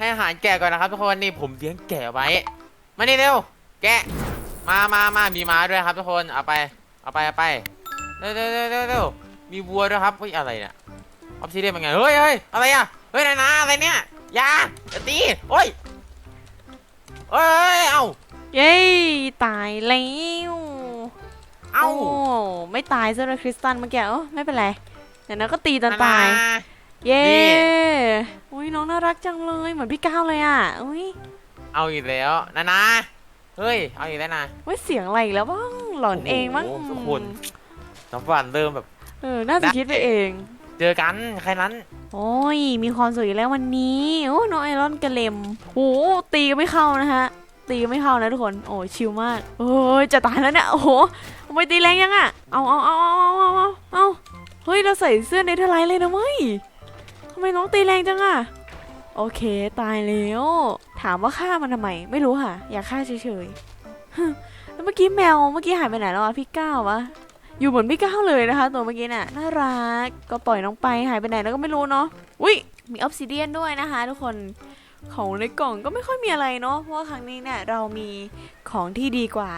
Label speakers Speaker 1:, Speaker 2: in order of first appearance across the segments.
Speaker 1: ให้อาหารแกะก่อนนะครับทุกคนนี่ผมเลี้ยงแกะไว้ มานี่เร็ว แกะ มามามามีม้าด้วยครับทุกคน เอาไป เอาไปเอาไป เร็วเร็วเร็วเร็วเร็วมีวัวด้วยครับเฮ้ยอะไรเนี่ย ออฟซิเดียนเป็นไง เฮ้ยเฮ้ยอะไรอะเฮ้ยนายนาอะไรเนี่ยอยาอย่าตีโอ้ยเอ้ย เอ้า
Speaker 2: เย้ตายแล้ว
Speaker 1: เอ้า
Speaker 2: โไม่ตายซะเลยคริสตันเมื่อกี้เอ้าไม่เป็นไรเดี๋ยวนะก็ตีจนตาย
Speaker 1: นน
Speaker 2: เย้
Speaker 1: นี่
Speaker 2: อุ้ย น้องน่ารักจังเลยเหมือนพี่ก้าวเลยอะอุ้ย
Speaker 1: เอาอีกแล้วนะนะเฮ้ยเอาอีกแล้วนะ
Speaker 2: ว่าเสียงอะไรแล้วบ้างหลอนเอง
Speaker 1: บ้างทุกคนน้ำฝันเริ่มแบบ
Speaker 2: เออน่าจะคิดไปเอง
Speaker 1: เจอกันใครนั้น
Speaker 2: โอ้ยมีความสุขอยู่แล้ววันนี้โอ้น้องไอรอนกระเลมโอ้ตีก็ไม่เข้านะฮะ ตีก็ไม่เข้านะทุกคนโอ้ชิลมากโอ้ยจะตายแล้วเนี่ยโอ้โหทำไมตีแรงยังอะเอาเอาเอาเอาเอาเอาเอาเฮ้ยเราใส่เสื้อในเทอรไลเลยนะมั้ยทำไมน้องตีแรงจังอะ โอเค ตายแล้ว ถามว่าฆ่ามันทำไม ไม่รู้ค่ะ อยากฆ่าเฉยๆแล้วเมื่อกี้แมวเมื่อกี้หายไปไหนแล้วอะพี่ก้าววะอยู่เหมือนพี่ก้าวเลยนะคะ ตัวเมื่อกี้น่ะน่ารักก็ปล่อยน้องไปหายไปไหนแล้วก็ไม่รู้เนาะอุ้ยมีออฟซิเดียนด้วยนะคะ ทุกคนของในกล่องก็ไม่ค่อยมีอะไรเนาะเพราะว่าครั้งนี้เนี่ยเรามีของที่ดีกว่า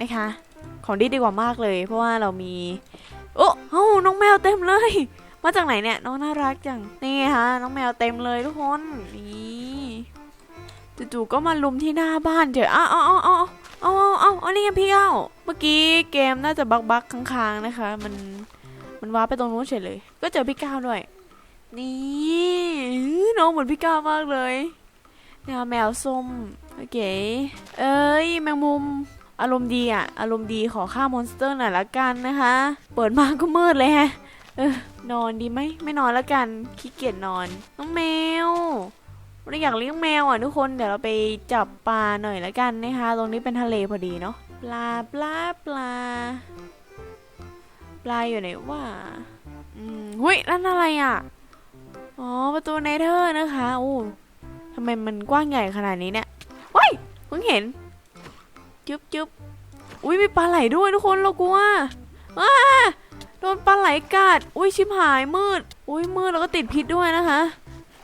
Speaker 2: นะคะ ของที่ดีกว่ามากเลย เพราะว่าเรามีโอ้เอ้าน้องแมวเต็มเลย มาจากไหนเนี่ยน้องน่ารักจังนี่ค่ะน้องแมวเต็มเลยทุกคนนี่จู่ๆก็มาลุมที่หน้าบ้านเจออ้าวอ้าวอ้าวอ้าวเอาเอาเอาเอนี่ไงพี่เก้าเมื่อกี้เกมน่าจะบักบักค้างๆนะคะ มันมันว้าไปตรงนู้นเฉยเลย ก็เจอพี่เก้าด้วยนี่น้องเหมือนพี่เก้ามากเลยเนี่ยแมวส้มโอเคเอ้ยแมงมุมอารมณ์ดีอะ อารมณ์ดีขอฆ่ามอนสเตอร์หน่อยละกันนะคะ เปิดมาก็มืดเลยฮะ เออนอนดีไหมไม่นอนและกันขี้เกียจนอน น้องแมวเราอยากเลี้ยงแมวอะทุกคนเดี๋ยวเราไปจับปลาหน่อยละกันนะคะ ตรงนี้เป็นทะเลพอดีเนาะปลาปลาปลา ปลาอยู่ไหนวะอืมหุยนั่นอะไรอะอ๋อประตูเนเธอร์นะคะโอ้ทำไมมันกว้างใหญ่ขนาดนี้เนี่ยเฮ้ยเพิ่งเห็นจุ๊บจุ๊บอุ้ยมีปลาไหลด้วยทุกคนเรากลัวอ้า โดนปลาไหลกัด อุ้ยชิบหายมืด อุ้ยมืดแล้วก็ติดพิษด้วยนะคะ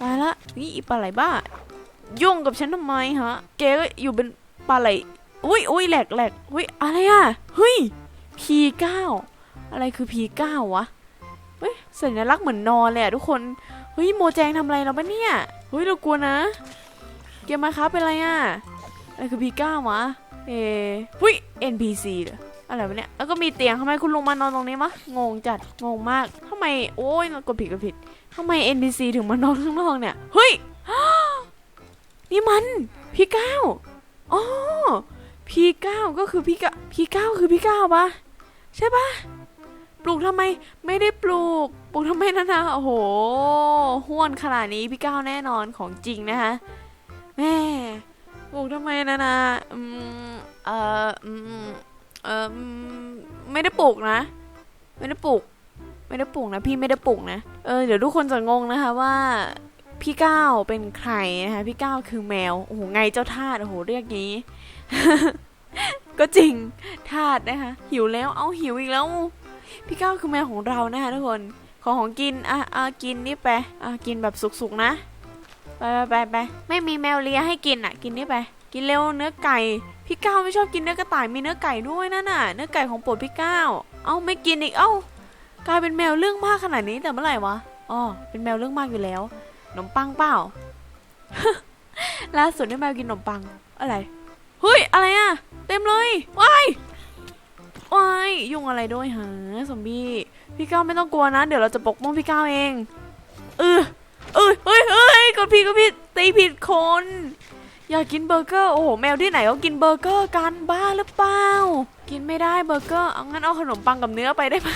Speaker 2: ตายละนี่อีปลาไหลบ้า ยุ่งกับฉันทำไมฮะแกก็อยู่เป็นปลาไหล อุ้ยอุ้ยแหลกแหลกอุ้ยอะไรอะเฮ้ย P9 อะไรคือ P9 วะเฮ้ยสัญลักษณ์เหมือนนอนเลยอะทุกคนเฮ้ยโมแจงทำอะไรเราปะเนี่ยเฮ้ยเรากลัวนะเกมมาครับเป็นอะไรอะอะไรคือ P9 วะเอหุ้ย NPC เหรอ อะไรวะเนี่ย แล้วก็มีเตียงทำไมคุณลงมานอนตรงนี้มะ งงจัด งงมากทำไม โอ้ยกดผิดกดผิดทำไม NPC ถึงมานอนข้างนอกเนี่ย เฮ้ย นี่มัน พี่ก้าวอ๋อ พี่ก้าวก็คือพี่ก้าพี่ก้าวคือพี่ก้าวปะใช่ปะปลูกทำไม ไม่ได้ปลูก ปลูกทำไมนะนะโอ้โหห้วนขนาดนี้พี่ก้าวแน่นอนของจริงนะคะแม่ปลูกทำไมนะนะอืมเอ่ออืม เออไม่ได้ปลูกนะ ไม่ได้ปลูก ไม่ได้ปลูกนะ พี่ไม่ได้ปลูกนะเออเดี๋ยวทุกคนจะงงนะคะว่าพี่ก้าวเป็นใครนะคะพี่ก้าวคือแมวโอ้โหไงเจ้าทาสโอ้โหเรียกงี้ ก็จริงทาสนะคะหิวแล้วเอาหิวอีกแล้ว พี่ก้าวคือแมวของเรานะคะทุกคนของของกินอะอะกินนี่ไปอะกินแบบสุกๆนะไปไปไปไปไม่มีแมวเลียให้กินอะ กินนี่ไป กินเร็วเนื้อไก่ พี่ก้าวไม่ชอบกินเนื้อกระต่ายมีเนื้อไก่ด้วยนั่นน่ะ เนื้อไก่ของโปรดพี่ก้าวเอ้าไม่กินอีกเอ้ากลายเป็นแมวเรื่องมากขนาดนี้แต่เมื่อไหร่วะอ๋อเป็นแมวเรื่องมากอยู่แล้วขนมปังเปล่าล่าสุดได้แมวกินขนมปังอะไรเฮ้ยอะไรอะเต็มเลยว้ายว้ายยุ่งอะไรด้วยฮะซอมบี้พี่ก้าวไม่ต้องกลัวนะ เดี๋ยวเราจะปกป้องพี่ก้าวเองเออเออเฮ้ยเฮ้ยกดผิดกดผิดตีผิดคน อยากกินเบอร์เกอร์ โอ้โห แมวที่ไหนเขากินเบอร์เกอร์กันบ้าหรือเปล่า กินไม่ได้เบอร์เกอร์ เอางั้นเอาขนมปังกับเนื้อไปได้ไหม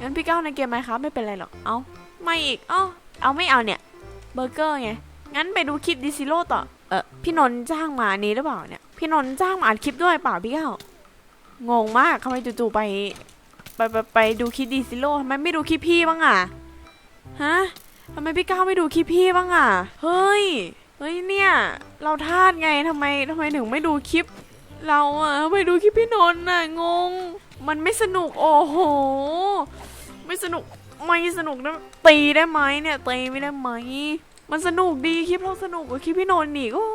Speaker 2: งั้นพี่ก้าวในเกมไหมครับไม่เป็นไรหรอก เอาไม่อีกอ้าเอาไม่เอาเนี่ย เบอร์เกอร์ไง งั้นไปดูคลิปดิซิโร่ต่อ เออพี่นนท์จ้างมานี้หรือเปล่าเนี่ย พี่นนท์จ้างมาอัดคลิปด้วยเปล่าพี่ก้าวงงมากทำไมจู่ๆไปไปไปไปดูคลิปดิซิโร่ทำไมไม่ดูคลิปพี่บ้างอะ ฮะ ทำไมพี่ก้าวไม่ดูคลิปพี่บ้างอะ เฮ้ย เฮ้ยเนี่ย เราทาดไงทำไมทำไมถึงไม่ดูคลิป เราอะไปดูคลิปพี่นนท์น่ะงง มันไม่สนุกโอ้โห ไม่สนุกไม่สนุกนะตีได้ไหมเนี่ยตีไม่ได้ไหม มันสนุกดีคลิปเราสนุกกว่าคลิปพี่นนท์อีกโอ้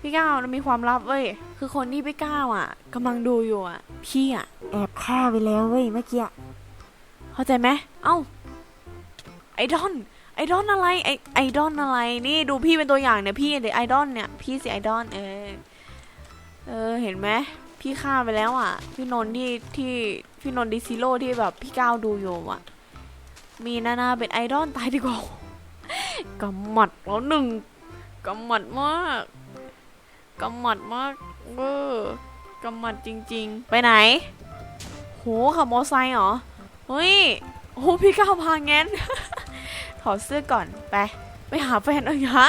Speaker 2: พี่ก้าวมันมีความลับเว้ย คือคนที่พี่ก้าวอะกำลังดูอยู่อะ พี่อะแอบฆ่าไปแล้วเว้ยเมื่อกี้อะเข้าใจไหมเอ้าไอดอน ไอดอนอะไรไอไอดอนอะไรนี่ดูพี่เป็นตัวอย่างเนี่ยพี่เด็กไอดอนเนี่ยพี่สิไอดอนเออเออเห็นไหมพี่ฆ่าไปแล้วอะ พี่นนท์ที่ที่พี่นนท์ดิซิโร่ที่แบบพี่ก้าวดูอยู่อะ มีนานาเป็นไอดอลตายดีกว่ากำหมัดแล้วหนึ่งกำหมัดมากกำหมัดมากเวอร์กำหมัดจริง ๆ ไปไหน โหขับมอไซค์เหรอเฮ้ยโอ้พี่ก้าวพาแง้น อดเสื้อก่อนไป ไปหาแฟนเอ้ยฮะ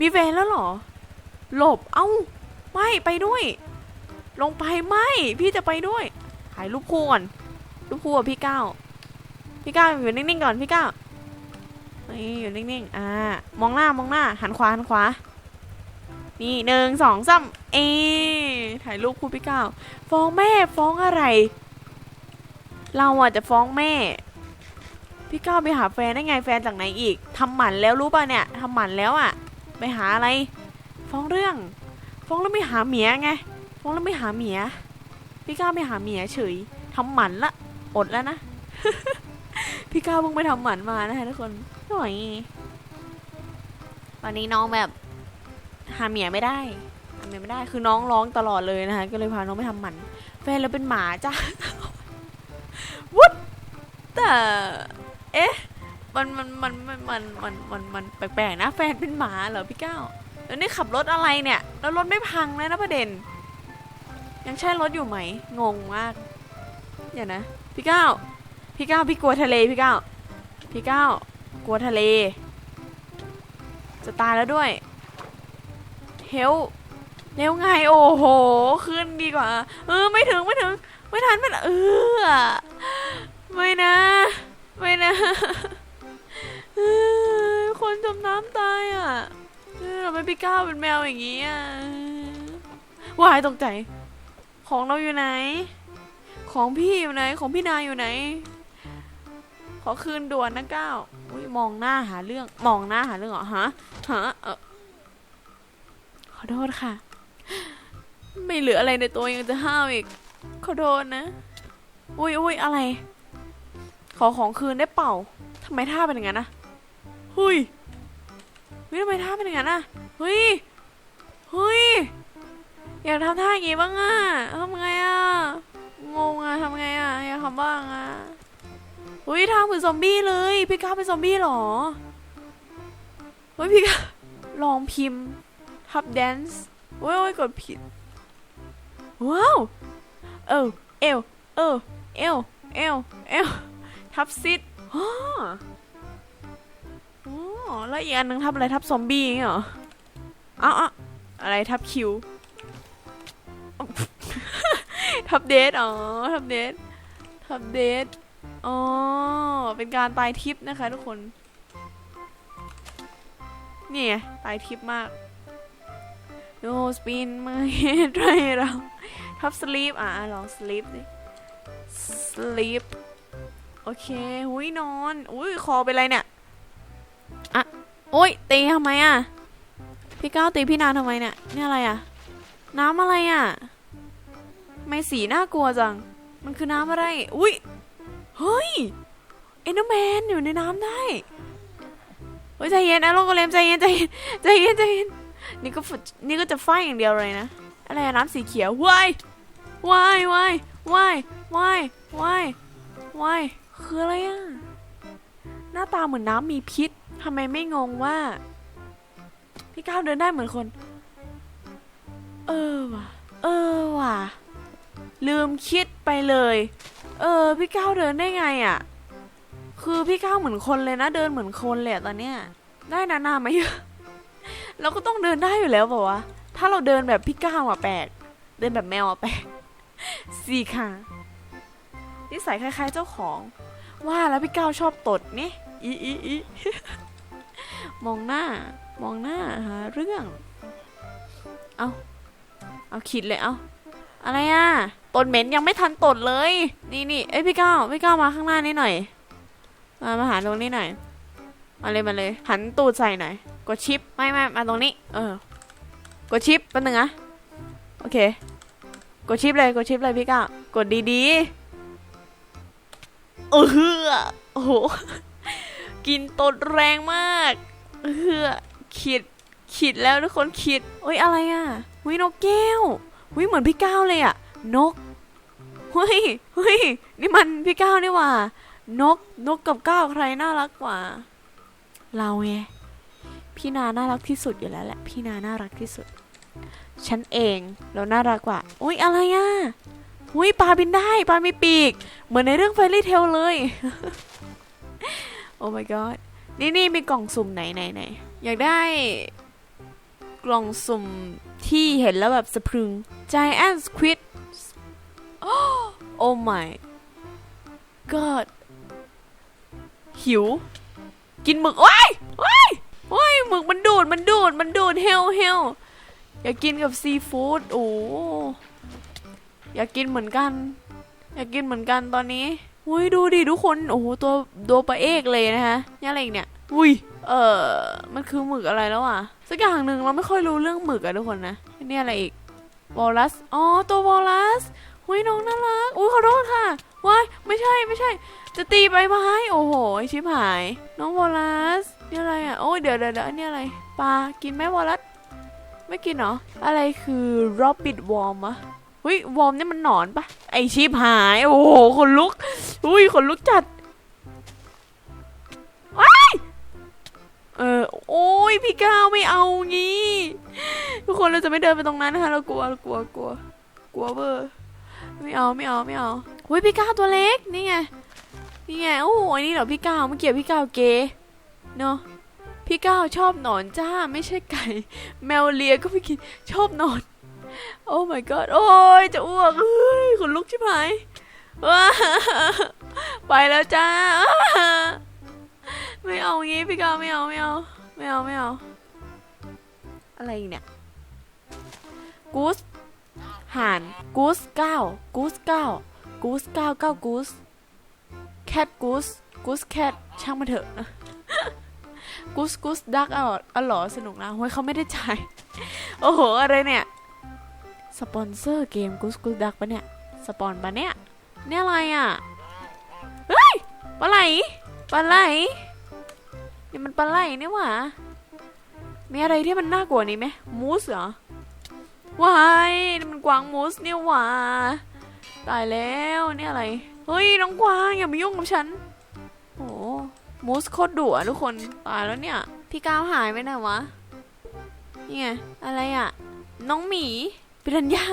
Speaker 2: มีแฟนแล้วเหรอ หลบเอ้า ไม่ไปด้วย ลงไปไม่พี่จะไปด้วยถ่ายรูปคู่ก่อนรูปคู่กับพี่ก้าวพี่ก้าวอยู่นิ่งๆก่อนพี่ก้าวนี่อยู่นิ่งๆอ่ามองหน้ามองหน้า หันขวาหันขวา นี่หนึ่งสองสามเอถ่ายรูปคู่พี่ก้าวฟ้องแม่ฟ้องอะไร เราอะจะฟ้องแม่ พี่ก้าวไปหาแฟนได้ไงแฟนจากไหนอีกทำหมันแล้วรู้ป่ะเนี่ยทำหมันแล้วอะ ไปหาอะไร ฟ้องเรื่อง ฟ้องแล้วไม่หาเมียไง ฟ้องแล้วไม่หาเมีย พี่ก้าวไม่หาเมียเฉยทำหมันละ อดแล้วนะ พี่ก้าวเพิ่งไปทำหมันมานะคะทุกคนหน่อยตอนนี้น้องแบบหาเมียไม่ได้หาเมียไม่ได้ คือน้องร้องตลอดเลยนะคะ ก็เลยพาน้องไปทำหมัน แฟนเราเป็นหมาจ้าวุฒแต่ เอ๊ะ มันมันมันมันมันมันมันมันแปลกๆนะแฟนเป็นหมาเหรอพี่ก้าวแล้วนี่ขับรถอะไรเนี่ยแล้วรถไม่พังเลยนะประเด็น ยังใช่รถอยู่ไหมงงมากเดี๋ยวนะพี่ก้าวพี่ก้าวพี่กลัวทะเลพี่ก้าวพี่ก้าวกลัวทะเล จะตายแล้วด้วยเฮลเร็วไงโอ้โห ขึ้นดีกว่า เออไม่ถึงไม่ถึง ไม่ทันไม่ทันเออไม่นะ ไม่นะคนจมน้ำตายอะเออทำไมพี่ก้าวเป็นแมวอย่างนี้อะวายตกใจ ของเราอยู่ไหน ของพี่อยู่ไหน ของพี่นายอยู่ไหน ขอคืนด่วนนะก้าวอุ้ยมองหน้าหาเรื่อง มองหน้าหาเรื่องเหรอฮะฮะเออขอโทษค่ะ ไม่เหลืออะไรในตัวยังจะห้าวอีก ขอโทษนะ อุ้ยอุ้ยอะไร ขอของคืนได้เปล่าทำไมท่าเป็นอย่างนั้นนะเฮ้ยเฮ้ยทำไมท่าเป็นอย่างนั้นนะเฮ้ยเฮ้ยอยากทำท่าอย่างงี้บ้างอะทำไงอะงงอะทำไงอะอยากทำบ้างอะเฮ้ยทำเหมือนซอมบี้เลยพี่ก้าเป็นซอมบี้เหรอเฮ้ยพี่ก้าลองพิมพ์ทับแดนซ์โอ้ยโอ้ยกดผิดว้าวเออเอวเออเอวเอวเอว ทับซิดอ๋ออ๋อแล้วอีกอันนึงทับอะไรทับซอมบี้อย่างเงี้ยเหรอเอ้าเอ้าอะไรทับคิว ทับเดทอ๋อ ทับเดททับเดทอ๋อ เป็นการตายทิปนะคะทุกคน นี่ไงตายทิปมาก No spin my head ไรเรา ทับ sleep อะลอง sleep ดิ sleep โอเคหุยนอน อุ้ยคอเป็นไรเนี่ย อะ โอ้ยตีทำไมอะ พี่ก้าวตีพี่นานทำไมเนี่ย นี่อะไรอะ น้ำอะไรอะไม่สีน่ากลัวจัง มันคือน้ำอะไร อุ้ย เฮ้ย เอ็นเดอร์แมนอยู่ในน้ำได้ เฮ้ยใจเย็นนะโลกเลมใจเย็นใจเย็นใจเย็นใจเย็น นี่ก็นี่ก็จะไฟอย่างเดียวเลยนะ อะไรน้ำสีเขียววายวายวายวายวายวายวาย คืออะไรอะหน้าตาเหมือนน้ำมีพิษทำไมไม่งงว่า พี่ก้าวเดินได้เหมือนคน เออว่ะ เออว่ะ ลืมคิดไปเลย เออ พี่ก้าวเดินได้ไงอะ่ะคือพี่ก้าวเหมือนคนเลยนะ เดินเหมือนคนเลยอะตอนเนี้ย ได้นานามาเยอะเราก็ต้องเดินได้อยู่แล้วเปล่าวะถ้าเราเดินแบบพี่ก้าวอะแปลกเดินแบบแมวอะแปลกสี่ขานิสัยคล้ายๆเจ้าของ ว่าแล้วพี่ก้าวชอบตดนี่อีอีอีมองหน้ามองหน้าหาเรื่อง เอาเอาคิดเลยเอาอะไรอะตดเหม็นยังไม่ทันตดเลย นี่นี่เอ้ยพี่ก้าวพี่ก้าวมาข้างหน้านี่หน่อย มามาหาตรงนี้หน่อยมาเลยมาเลยหันตูดใส่หน่อยกดชิปไม่ไม่มาตรงนี้ เออกดชิปแป๊บนึงนะโอเค กดชิปเลยกดชิปเลยพี่ก้าวกดดีๆ ออเฮือโอ้โห กินตดแรงมากเออเฮือขีดขีดแล้วทุกคนขีดเฮ้ยอะไรอะหุยนกแก้วหุยเหมือนพี่ก้าวเลยอะ นกเฮ้ยเฮ้ยนี่มันพี่ก้าวนี่ว่านกนกกับก้าวใครน่ารักกว่า เราไงพี่นาน่ารักที่สุดอยู่แล้วแหละพี่นาน่ารักที่สุด ฉันเองเราน่ารักกว่าอุ้ยอะไรอะ อุ้ยปลาบินได้ปลามีปีก เหมือนในเรื่องไฟรี่เทลเลย โอ้ my god นี่นี่มีกล่องสุ่มไหนไหนไหนอยากได้กล่องสุ่มที่เห็นแล้วแบบสะพรึง Giant Squid โอ้ my god หิว กินหมึกว้ายว้ายว้ยหมึกมันดูด มันดูด มันดูด เฮลเฮลอยากกินกับซีฟู้ด โอ้ อยากกินเหมือนกัน อยากกินเหมือนกันตอนนี้อุ้ยดูดิทุกคนโอ้โหตัวตัวปลาเอกเลยนะคะนี่อะไรอีกเนี่ยอุ้ยเออมันคือหมึกอะไรแล้วอะสักอย่างหนึ่งเราไม่ค่อยรู้เรื่องหมึกอะทุกคนนะนี่อะไรอีกวอลลัสอ๋อตัววอลลัสอุ้ยน้องน่ารักอุ้ยขอโทษค่ะว้ายไม่ใช่ไม่ใช่ จะตีใบไม้โอ้โหชิบหาย น้องวอลลัสนี่อะไรอะโอ้ยเดี๋ยวเดี๋ยวเดี๋ยวนี่อะไรปลากินไหมวอลลัสไม่กินเหรออะไรคือร็อบบิทวอร์มอะ ฮ้ยวอร์มนี่มันหนอนปะไอชิบหาย โอ้โหขนลุกอุ้ยขนลุกจัดว้ายเออโอ้ยพี่ก้าวไม่เอางี้ ทุกคนเราจะไม่เดินไปตรงนั้นนะคะ เรากลัวเรากลัวกลัวกลัวเบอร์ไม่เอาไม่เอาไม่เอาเฮ้ยพี่ก้าวตัวเล็กนี่ไงนี่ไงโอ้โหอันนี้เหรอพี่ก้าวเมื่อกี้พี่ก้าวเกเนาะพี่ก้าวชอบหนอนจ้าไม่ใช่ไก่ แมวเลียก็ไม่กินชอบหนอน โอ้ my god โอ้ยจะอ้วกเฮ้ยขนลุกชิบหายว้าไปแล้วจ้า ไม่เอางี้พี่กาไม่เอาไม่เอาไม่เอาไม่เอาอะไรอีกเนี่ยกูสห่านกูสเก้ากูสเก้ากูสเก้าเก้ากูสแคทกูสกูสแคทช่างมันเถอะกูสกูสดักอร่อยอร่อยสนุกนะเฮ้ยเขาไม่ได้จ่าย โอ้โห อะไรเนี่ย สปอนเซอร์เกมกูสกูดักปะเนี่ย สปอนปะเนี่ย เนี่ยอะไรอะ เฮ้ย ปลาไหล ปลาไหล นี่มันปลาไหลนี่หว่า มีอะไรที่มันน่ากลัวนี้ไหมมูสเหรอว้ายนี่มันกวางมูสเนี่ยหว่า ตายแล้วเนี่ยอะไร เฮ้ยน้องกวางอย่ามายุ่งกับฉัน โอ้มูสโคตรดุอะทุกคน ตายแล้วเนี่ย พี่ก้าวหายไปไหนวะ นี่ไงอะไรอะ น้องหมี ปิรันยา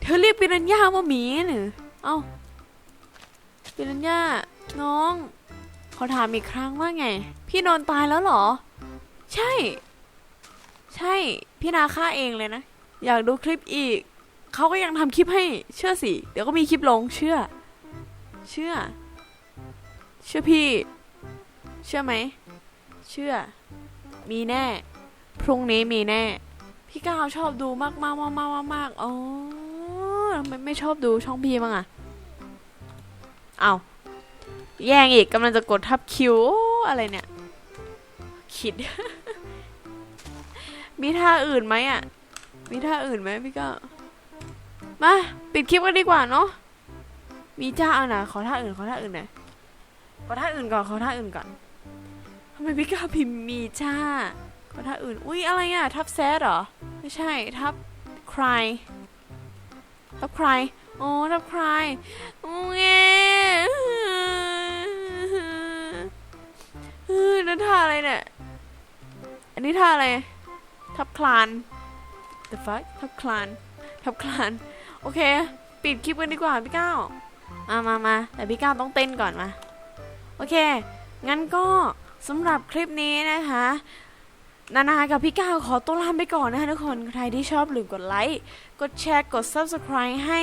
Speaker 2: เธอเรียกปิรันยาว่าหมีหรือเอ้าปิรันยาน้องขอถามอีกครั้งว่าไง พี่นอนตายแล้วเหรอ ใช่ ใช่ พี่นาฆ่าเองเลยนะ อยากดูคลิปอีก เขาก็ยังทำคลิปให้ เชื่อสิ เดี๋ยวก็มีคลิปลง เชื่อ เชื่อ เชื่อพี่ เชื่อไหม เชื่อ มีแน่ พรุ่งนี้มีแน่ พี่ก้าวชอบดูมากมากมากมากมากมากอ๋อทำไมไม่ชอบดูช่องพี่บ้างอะเอาแย่งอีกกำลังจะกดทับคิวอะไรเนี่ย คิด มีท่าอื่นไหมอะมีท่าอื่นไหมพี่ก้ามา ปิดคลิปกันดีกว่าเนาะมีจ้าเอานะขอท่าอื่นขอท่าอื่นหน่อยขอท่าอื่นก่อนขอท่าอื่นก่อนทำไมพี่ก้าพิมพ์มีจ้าขอท่าอื่น อุ้ยอะไรอะ ทับแซดเหรอ ไม่ใช่ทับคลายทับคลายโอ้ทับคลายโอ้เงี้เออนั่นท่าอะไรเนี่ย อันนี้ท่าอะไร ทับคลาน the fuck ทับคลาน ทับคลาน โอเค ปิดคลิปกันดีกว่าพี่ก้าวมามามาแต่พี่ก้าวต้องเต้นก่อนมา โอเค งั้นก็สำหรับคลิปนี้นะคะ นานากับพี่ก้าวขอตัวลาไปก่อนนะคะทุกคนใครที่ชอบลืมกดไลค์กดแชร์กด Subscribe ให้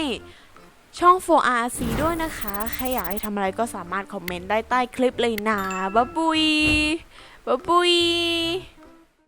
Speaker 2: ช่อง 4RC ด้วยนะคะ ใครอยากให้ทำอะไรก็สามารถคอมเมนต์ได้ใต้คลิปเลยนะบ๊ายบุยบ๊ายบุย